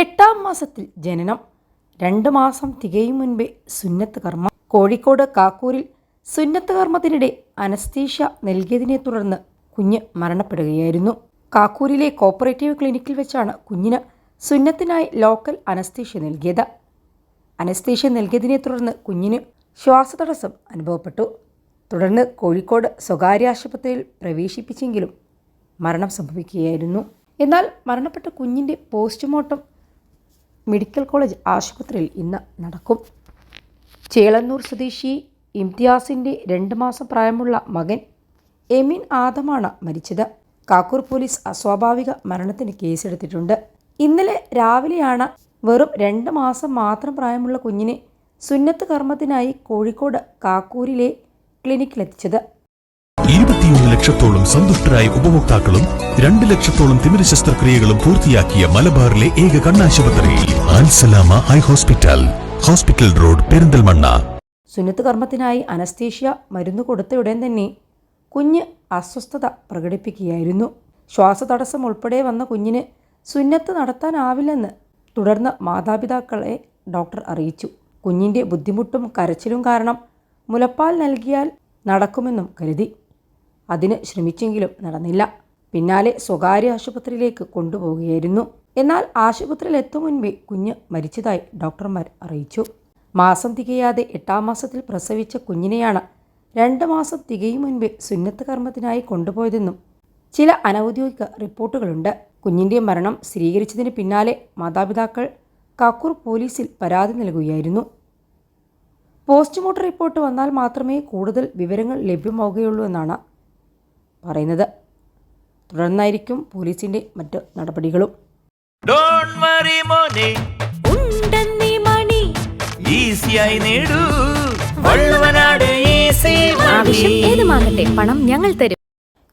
എട്ടാം മാസത്തിൽ ജനനം. രണ്ട് മാസം തികയും മുൻപേ സുന്നത്ത് കർമ്മ. കോഴിക്കോട് കാക്കൂരിൽ സുന്നത്ത് കർമ്മത്തിനിടെ അനസ്തീഷ്യ നൽകിയതിനെ തുടർന്ന് കുഞ്ഞ് മരണപ്പെടുകയായിരുന്നു. കാക്കൂരിലെ കോപ്പറേറ്റീവ് ക്ലിനിക്കിൽ വെച്ചാണ് കുഞ്ഞിന് സുന്നത്തിനായി ലോക്കൽ അനസ്തീഷ്യ നൽകിയത്. അനസ്തീഷ്യ നൽകിയതിനെ തുടർന്ന് കുഞ്ഞിന് ശ്വാസതടസ്സം അനുഭവപ്പെട്ടു. തുടർന്ന് കോഴിക്കോട് സ്വകാര്യ ആശുപത്രിയിൽ പ്രവേശിപ്പിച്ചെങ്കിലും മരണം സംഭവിക്കുകയായിരുന്നു. എന്നാൽ മരണപ്പെട്ട കുഞ്ഞിന്റെ പോസ്റ്റ്മോർട്ടം മെഡിക്കൽ കോളേജ് ആശുപത്രിയിൽ ഇന്ന് നടക്കും. ചേളന്നൂർ സ്വദേശി ഇംതിയാസിന്റെ രണ്ട് മാസം പ്രായമുള്ള മകൻ എമിൻ ആദമാണ് മരിച്ചത്. കാക്കൂർ പോലീസ് അസ്വാഭാവിക മരണത്തിന് കേസെടുത്തിട്ടുണ്ട്. ഇന്നലെ രാവിലെയാണ് വെറും രണ്ട് മാസം മാത്രം പ്രായമുള്ള കുഞ്ഞിനെ സുന്നത്ത് കർമ്മത്തിനായി കോഴിക്കോട് കാക്കൂരിലെ ക്ലിനിക്കിലെത്തിച്ചത്. ഇരുപത്തിയൊന്ന് ലക്ഷത്തോളം സന്തുഷ്ടരായ ഉപഭോക്താക്കളും രണ്ട് ലക്ഷത്തോളം തിമിര ശസ്ത്രക്രിയകളും പൂർത്തിയാക്കിയ മലബാറിലെ ഏക കണ്ണാശുപത്രി Alsalama high hospital hospital road Perinthalmanna. സുന്നത്ത് കർമ്മത്തിനായി അനസ്തീഷ്യ മരുന്ന് കൊടുത്തയുടൻ തന്നെ കുഞ്ഞ് അസ്വസ്ഥത പ്രകടിപ്പിക്കുകയായിരുന്നു. ശ്വാസതടസ്സം ഉൾപ്പെടെ വന്ന കുഞ്ഞിന് സുന്നത്ത് നടത്താനാവില്ലെന്ന് തുടർന്ന് മാതാപിതാക്കളെ ഡോക്ടർ അറിയിച്ചു. കുഞ്ഞിന്റെ ബുദ്ധിമുട്ടും കരച്ചിലും കാരണം മുലപ്പാൽ നൽകിയാൽ നടക്കുമെന്നും കരുതി. അതിന് ശ്രമിച്ചെങ്കിലും നടന്നില്ല. പിന്നാലെ സ്വകാര്യ ആശുപത്രിയിലേക്ക് കൊണ്ടുപോവുകയായിരുന്നു. എന്നാൽ ആശുപത്രിയിൽ എത്തും മുൻപേ കുഞ്ഞ് മരിച്ചതായി ഡോക്ടർമാർ അറിയിച്ചു. മാസം തികയാതെ എട്ടാം മാസത്തിൽ പ്രസവിച്ച കുഞ്ഞിനെയാണ് രണ്ട് മാസം തികയും മുൻപേ സുന്നത്ത് കർമ്മത്തിനായി കൊണ്ടുപോയതെന്നും ചില അനൗദ്യോഗിക റിപ്പോർട്ടുകളുണ്ട്. കുഞ്ഞിന്റെ മരണം സ്ഥിരീകരിച്ചതിന് പിന്നാലെ മാതാപിതാക്കൾ കക്കൂർ പോലീസിൽ പരാതി നൽകുകയായിരുന്നു. പോസ്റ്റ്മോർട്ടം റിപ്പോർട്ട് വന്നാൽ മാത്രമേ കൂടുതൽ വിവരങ്ങൾ ലഭ്യമാവുകയുള്ളൂ എന്നാണ് പറയുന്നത്. തുടർന്നായിരിക്കും പോലീസിന്റെ മറ്റു നടപടികളും. ഏതുമാകട്ടെ പണം ഞങ്ങൾ തരും.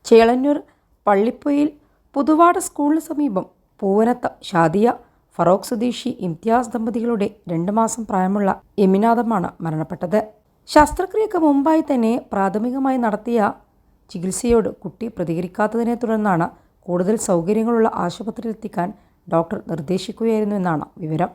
ചേളന്നൂർ പള്ളിപ്പൊയിൽ പുതുവാട സ്കൂളിന് സമീപം പൂവനത്ത ഷാദിയ ഫറോക്ക് സ്വദേശി ഇംതിയാസ് ദമ്പതികളുടെ രണ്ട് മാസം പ്രായമുള്ള യമിനാഥമാണ് മരണപ്പെട്ടത്. ശസ്ത്രക്രിയക്ക് മുമ്പായി തന്നെ പ്രാഥമികമായി നടത്തിയ ചികിത്സയോട് കുട്ടി പ്രതികരിക്കാത്തതിനെ തുടർന്നാണ് കൂടുതൽ സൗകര്യങ്ങളുള്ള ആശുപത്രിയിലെത്തിക്കാൻ ഡോക്ടർ നിർദ്ദേശിക്കുകയായിരുന്നു എന്നാണ് വിവരം.